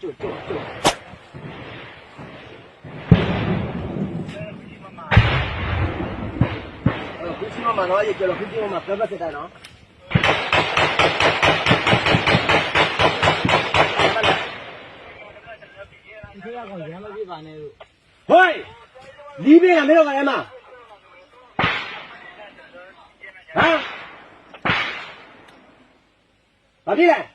ကျွတ်ကျွတ်ကျွတ်ခုချင်းမမနော်ရေကျတော့ခုချင်းမမပြတ်ပြတ်စတာနော်ဒီကောင်ရမ်းမပြပါနဲ့လို့ဟိုးဒီဘေးကမင်းတို့ကရမ်းမဟမ်ဘာဖြစ်လဲ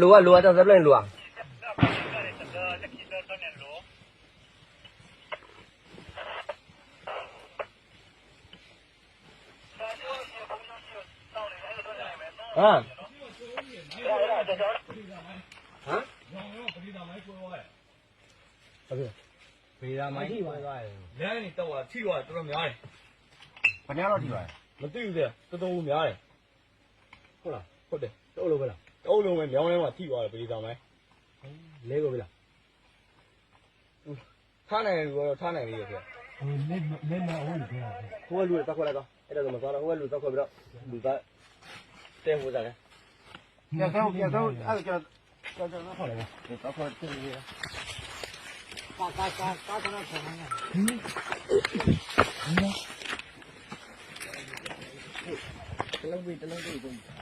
လိုอ่ะလိုอ่ะတော့ဇက်ပလင်လိုอ่ะဟမ်ဟမ်ဟုတ်ကဲ့ဗေဒမိုင်းထိသွားတယ်လမ်းနေတော့ထိသွားတော်တော်များတယ်ဘယ်နှယောက်တော့ထိသွားလဲမသိဘူးသေးတော်တော်များတယ်ဟုတ်လားဟုတ်တယ်တော့လို့ပဲလား တအုပ်လုံးပဲမြောင်းထဲမှာထိသွားတယ်ပြည်ဆောင်မယ်လဲကိုပဲလားထားနိုင်တယ်လူကတော့ထားနိုင်သေးတယ်ဗျဟိုလက်လက်မဟုတ်ဘူးကွာဟိုကလူတက်ခွက်လိုက်တော့အဲ့ဒါဆိုမသွားတော့ဟိုကလူတက်ခွက်ပြီးတော့လူကတဲဟိုစားတယ်ပြန်တော့ပြန်တော့အဲ့ဒါကျွန်တော်ကျွန်တော်ခေါ်လိုက်ပါတက်ခွက်တင်ရကာကာကာကာကနာခေါ်နေတာတလုံးပြီးတလုံးပြီးကုန်တဲ့ကြည့်လေးလို့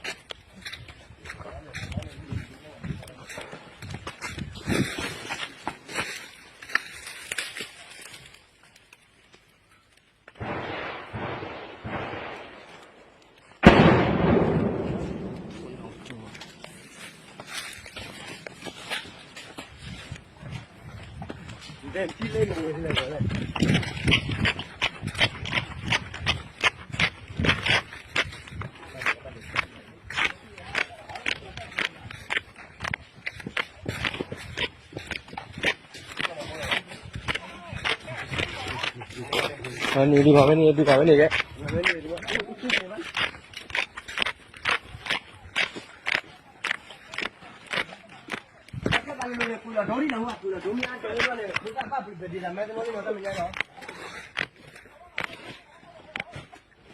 Để chi lên rồi thì lại rồi. Ini di bawah ini, di bawah ini, kayak. ဘုကပတ်ပြီးပြည်လာမဲတော်လေးတော့မညာတော့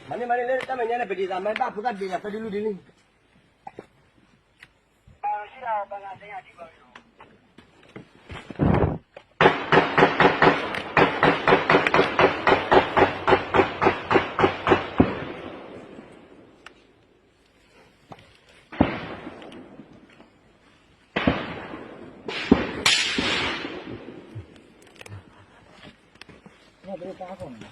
မနေ့မနေ့လည်းတမညာနဲ့ပြည်လာမဲတာဘုကပြည်လာပြည်လူဒီလေးဟောဘယ်ကားခေါ်နေတာ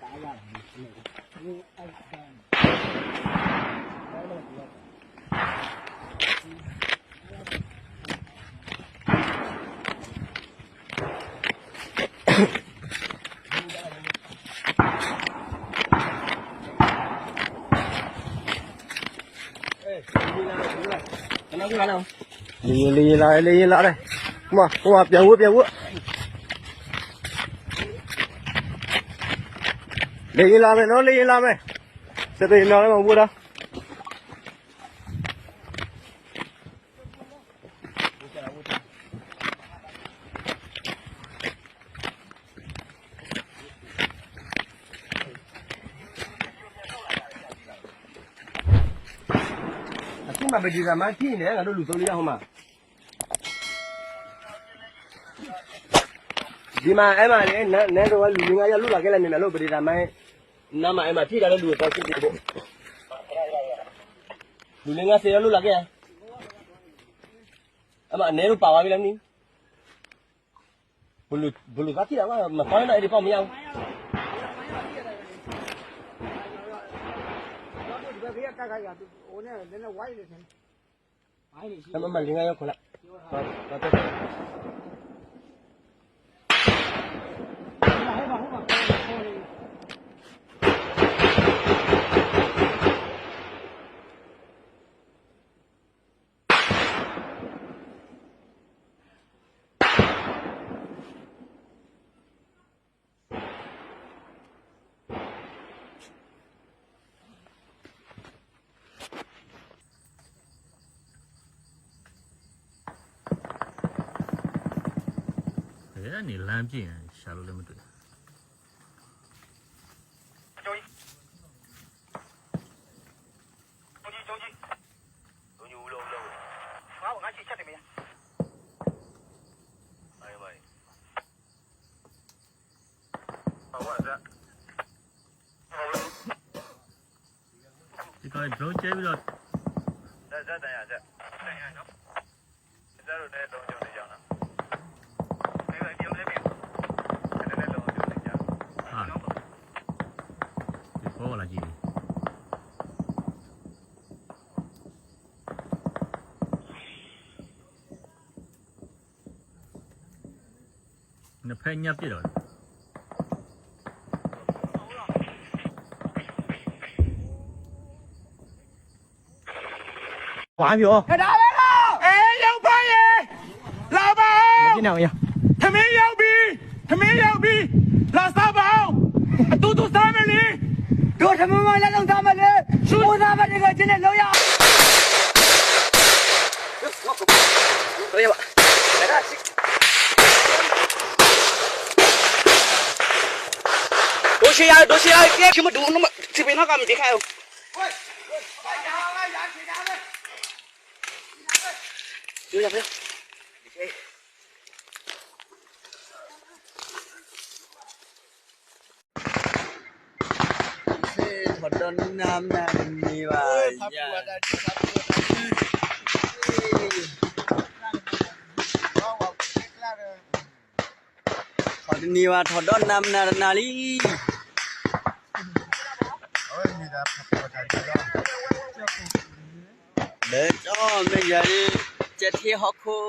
ကားရတယ်ဒီအဲ့ဒါ ခဏကူ လာတော့လေရင်လေရင်လာတယ်လေရင်လာတယ်ဟိုမှာဟိုမှာပြန်ဝတ်ပြန်ဝတ်လေရင်လာမယ်နော်လေရင်လာမယ်စတဲ့နော်လည်းမဝတ်တာအခုမှ ပြည်လာမဲကြည့်နေငါတို့လူဆုံးလေးရဟောမှာဒီမှာအဲ့မှာလေနဲနဲတော့လူငါရလူလာခဲ့လိုက်မြန်လို့ပြည်လာမဲနားမှာအဲ့မှာထိတာလည်းလူတော့စစ်တယ်ပေါ့လူငါဆေရလူလာခဲ့အဲ့မှာအနေလို့ပါသွားပြီလားမင်းဘလူဘလူကတိတာကမဖိုင်းနိုင်ဒီပေါ့မရဘူးဒီဘက်ကကာကာရသူဟိုနဲ့လည်းဝိုင်းနေတ 呢，人家歪的很。那么买另外一个了，好，好的。 အဲ့ဒါနေလမ်းပြင်ရှာလို့လည်းမတွေ့ဘူးဒီကောင်ဘုံကျဲပြီးတော့ဇက်ဇက်တန်ရဇက်တန်ရနော်ဇက်တို့လည်းလုံးကျ 开捏别了。王安平，开闸！哎，有朋友，老包，你两个，他们有兵，他们有兵，老沙包，都都三百里，都什么嘛？来弄三百里，我三百里个今天留下。哎呀！xe ơi đồ xe ơi chứ mà đúng nó mà thì bên nó cầm thì gì không Đưa nhập đi Phật đơn nam nè mì bà Phật ni và Phật đơn nam nà nà li เด็กจ้อไม่ใหญ่จะเที่ยวฮอกคู่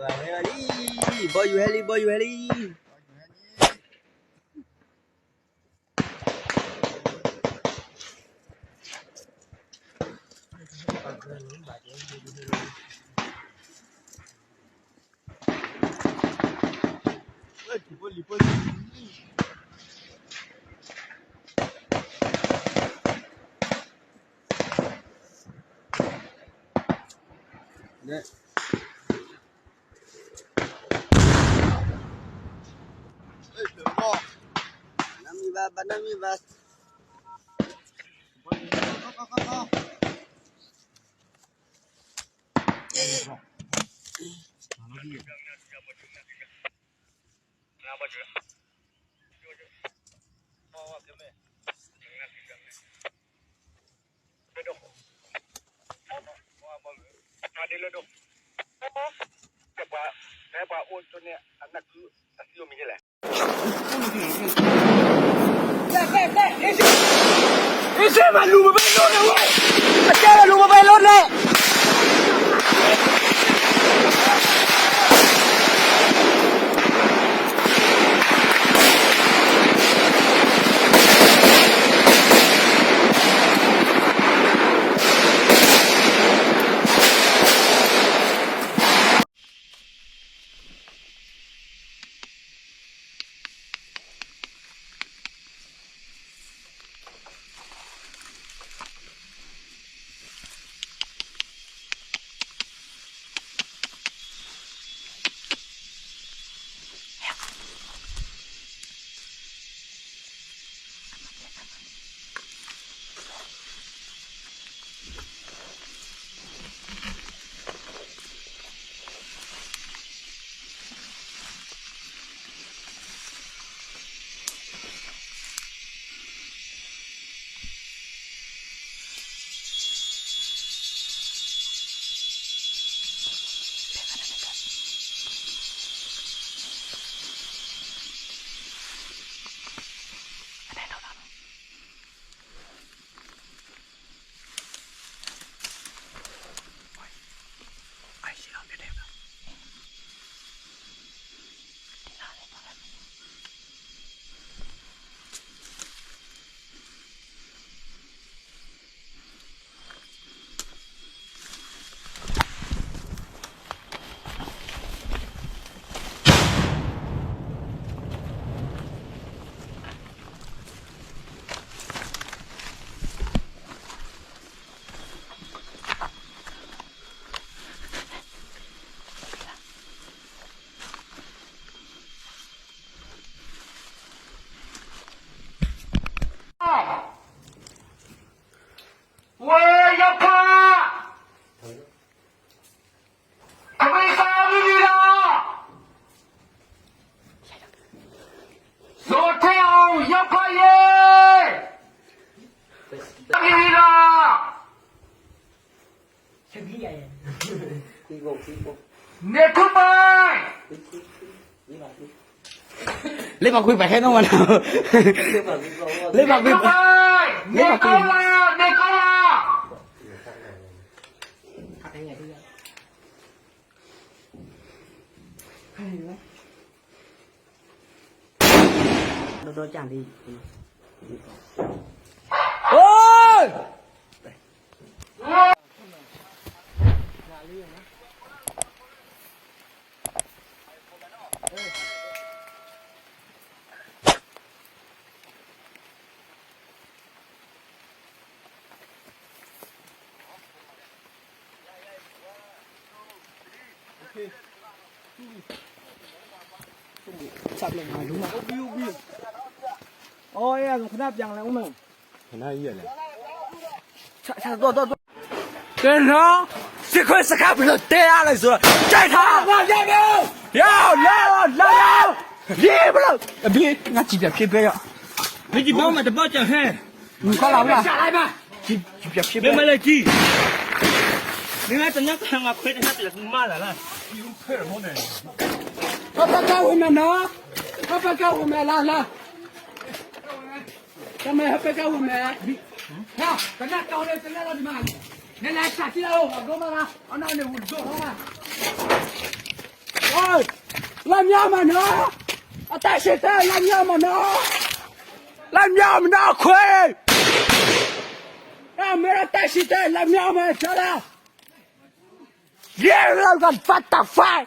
Boy, heli, boy, heli. Yeah. कदम ही बस Saya bawa untuk ni anak tu, asyum ni lah. နဲ့နဲ့အင်းရှင်အင်းရှင်မလူမပဲလို့နဲ့ဝဲအကျဲလူမပဲလို့နဲ့ lấy mặt quy bạch hết không anh lấy mặt quy bạch lấy mặt quy đôi đôi chẳng đi. Ôi! 战场，这可是还不是对俺来说战场。要来了来了，你不来，别，那几条皮鞭呀，这几包嘛就包奖钱，你快来。吧，几几条皮鞭，你买来几，你买咱家扛啊，亏的还得了，妈来了。 ပပကဝင်မနော်ပပကဝင်မလားလားတမဟပကဝင်မဟာကနတော်တယ်တလဲတော့ဒီမှာနေလိုက်စားကြည့်တော့အကုန်မလားအနောက်နေဝင်တော့ဟောမဟေးလာမြမနော်အတရှိတဲ့လာမြမနော်လာမြမနော်ခွေးအမေရတရှိတဲ့လာမြမဆရာ Yeah, I'm gonna fuck the fuck!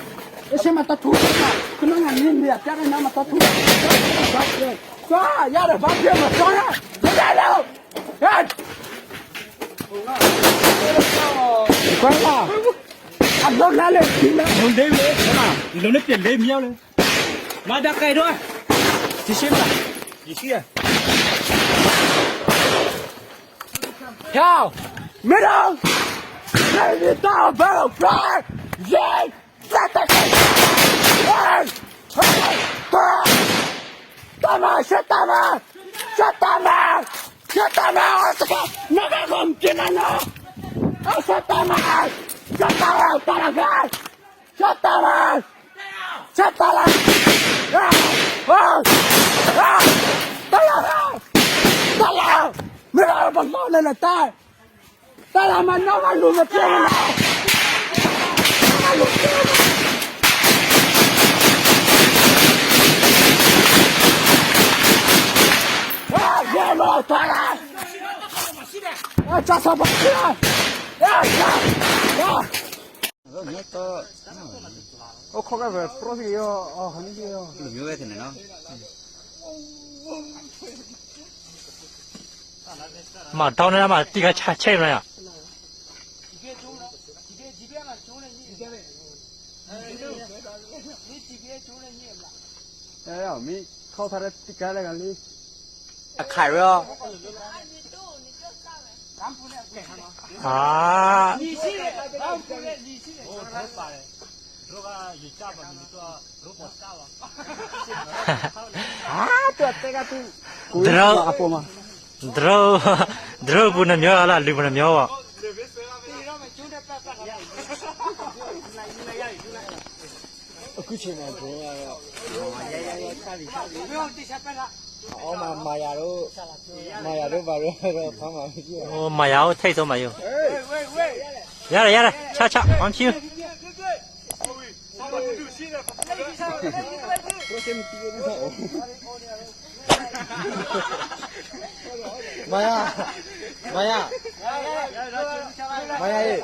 chazo, por ¡Ah, ya! ¡Ah! ဟောခေါက်ကပဲ process ရောအော်ဟန်ကြီးရောမျိုးပဲထင် Tala man, no, no, no, no, no, no, Ему пора! А что собака? Я, я, я! Нет, о, кога вы, просто ее, о, они ее. Ну, не увидите, но. Ма, то не, ма, ты как чай, чай, но я. ဒီပြဒီပြမှာကျိုးနေကြီးတယ်အဲဒီလိုဒီဒီပြကျိုးနေကြီးမလားအဲရောမင်းခေါ်ထားတဲ့တိကလည်းကလေးအခါရောဟာညီရှိတယ်ဘာဖြစ်လဲညီရှိတယ်ဟုတ်ပါတယ်တို့ကရချပါမင်းတို့ရောပေါ်စားပါဟာတို့တက်တူဒရောအပေါ်မှာဒရောဒရောဘုနမျောလားလူဘုနမျောပါ အခုချိန်မှာဘုံကတော့ရရရချပြီးချပြီးဘုံတိချပတ်လားအော်မမာယာတို့မာယာတို့ဘာလို့တော့ဖမ်းမှာမရှိဘူး။ဟိုမာယာကိုထိတ်ဆုံးပါယူ။ရတယ်ရတယ်ချာချာမဖြစ်ဘူး။မာယာမာယာ မရရေ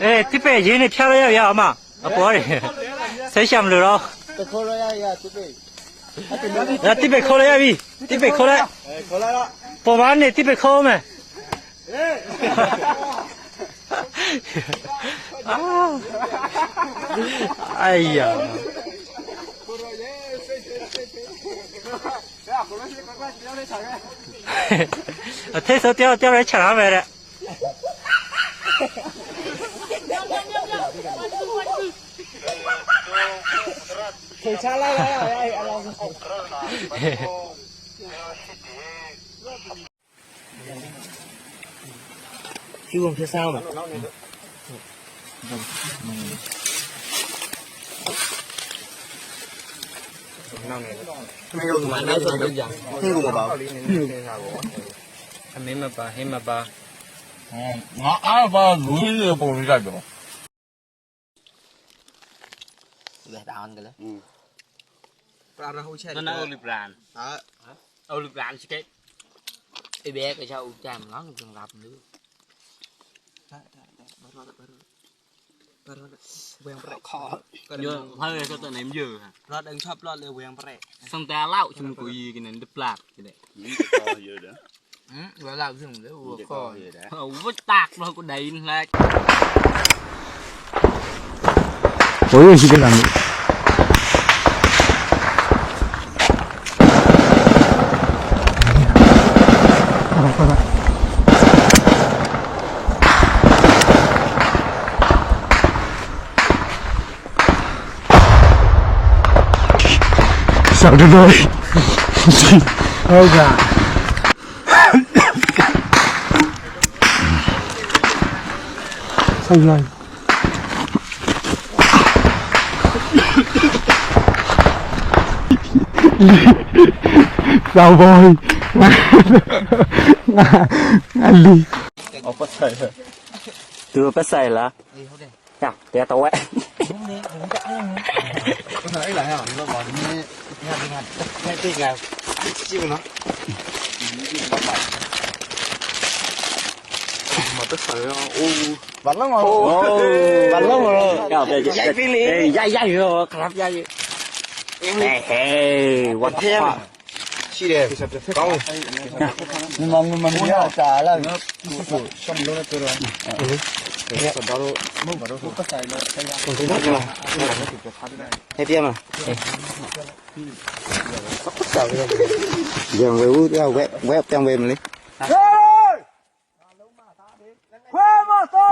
အဲတိပဲရင်းနဲ့ဖြားလိုက်ရရအမအပေါ်ရတယ်ဆက်ရှာမလို့တော့တခေါ်ရရရတိပဲအဲ့တိပဲခေါ်လိုက်ရပြီတိပဲခေါ်လိုက်ခေါ်လိုက်တော့ပေါ်ပါနေတိပဲခေါ်မယ်အေး哎呀！thế số tiêu tiêu đấy chả về đấy? Thầy cha lai lai ai ai ai ai Chứ không thế sao mà. Nào này င်းမပါ ငါအားပါလူရင်းတွေပုံလေးလိုက်တော့ nó ô lip ràn ô lip ràn chứ cái Cái bé cái sao chàm nó đừng gặp nữa. vô เวียงเปรขอเยอะเฮ้ยก็ตัวไหนมันเยอะฮะรอดเองชอบรอดเลยเวียงเปรสังแต่เล่าชุมกุยกินนั่นเดือบลากกันเลยคอเยอะเด้ออืเวลาถึงเดี๋ยววัวก็เอาวัวตากเราก็ได้นะโอ้ยชิคกี้าย out of it. oh god. Xong rồi. Sao voi. Ali. Apa saya? Tu apa saya lah? Nào, té tao quá. Không đi, đừng chạy. Có thể là hả? Nó bỏ đi. 그냥 찍으나? 맞았어요. 오. 말랑아. 오. 말랑아. 야, 야, 빌리. 야, 야, 이거 클럽 야. 에헤이. 와. 시래. 가오. 니 맘만 맘이야. 잘라. 너 무슨 좀 놀아 들어. เนี่ยก็รู้มึงก็รู้ก็ใส่เลยใส่ยาผมถึงได้มาให้เตรียมมายังเวรู้เอาแวะแวะจังเวมเลยเฮ้ยมาลงมาท้าเด็กเฮ้ยมาซ้อ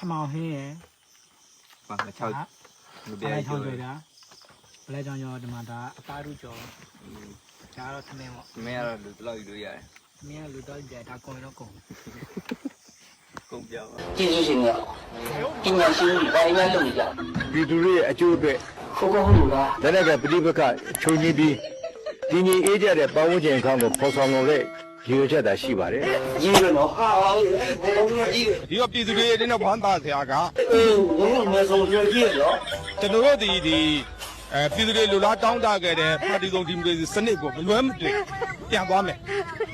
ထမောင်ဟင်းရယ်ပါမချောက်လူပြဲချောက်ကြွေတာဘလဲကြောင်ရောဒီမှာဒါအသားတို့ကြော်ဒါကတော့ထမင်းပေါ့ထမင်းကတော့လူတလောက်ယူလို့ရတယ်ထမင်းကလူတော့ကြဲဒါကုန်ရောကုန်ကုန်ပြောင်းပါကျေးဇူးရှင်များပညာရှင်ဘာညာလုပ်ကြဒီသူတွေရဲ့အကျိုးအတွက်ဟုတ်ကောဟုတ်လားဒါနဲ့ကပြိပခခြုံကြီးပြီးဒီညီအေးကြတဲ့ပတ်ဝန်းကျင်ကောင်းကိုဖော်ဆောင်လို့တဲ့ ရည်ရွယ်ချက်သာရှိပါတယ်ကြီးတယ်နော်ဟာဟာကြီးတယ်ဒီတော့ပြည်သူတွေတင်းတော့ဘန်းသားဆရာကအေးဘုံမဆုံးပြောကြီးတယ်နော်ကျွန်တော်တို့ဒီဒီအဲပြည်သူတွေလူလားတောင်းတခဲ့တဲ့ပါတီစုံဒီမိုကရေစီစနစ်ကိုမလွဲမသွေပြန်သွားမယ်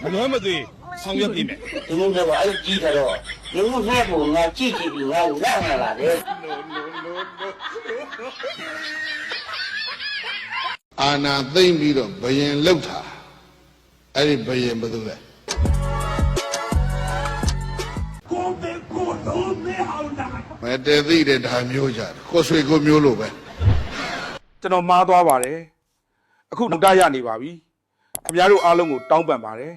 မလွဲမသွေဆောင်ရွက်ပြင်မယ်ဒီလိုမျိုးကအဲ့ကြီးတယ်တော့လူမှုဖက်ပုံငါကြည့်ကြည့်ပြီးငါလက်မှလာတယ်အာနာသိမ့်ပြီးတော့ဘယင်လောက်တာ အဲ့ဒီဘယင်ဘယ်သူလဲမဲတဲသိတဲ့ဓာမျိုးကြတယ်ကိုဆွေကိုမျိုးလိုပဲကျွန်တော်မှားသွားပါတယ်အခုနောက်တရနေပါပြီခင်ဗျားတို့အားလုံးကိုတောင်းပန်ပါတယ်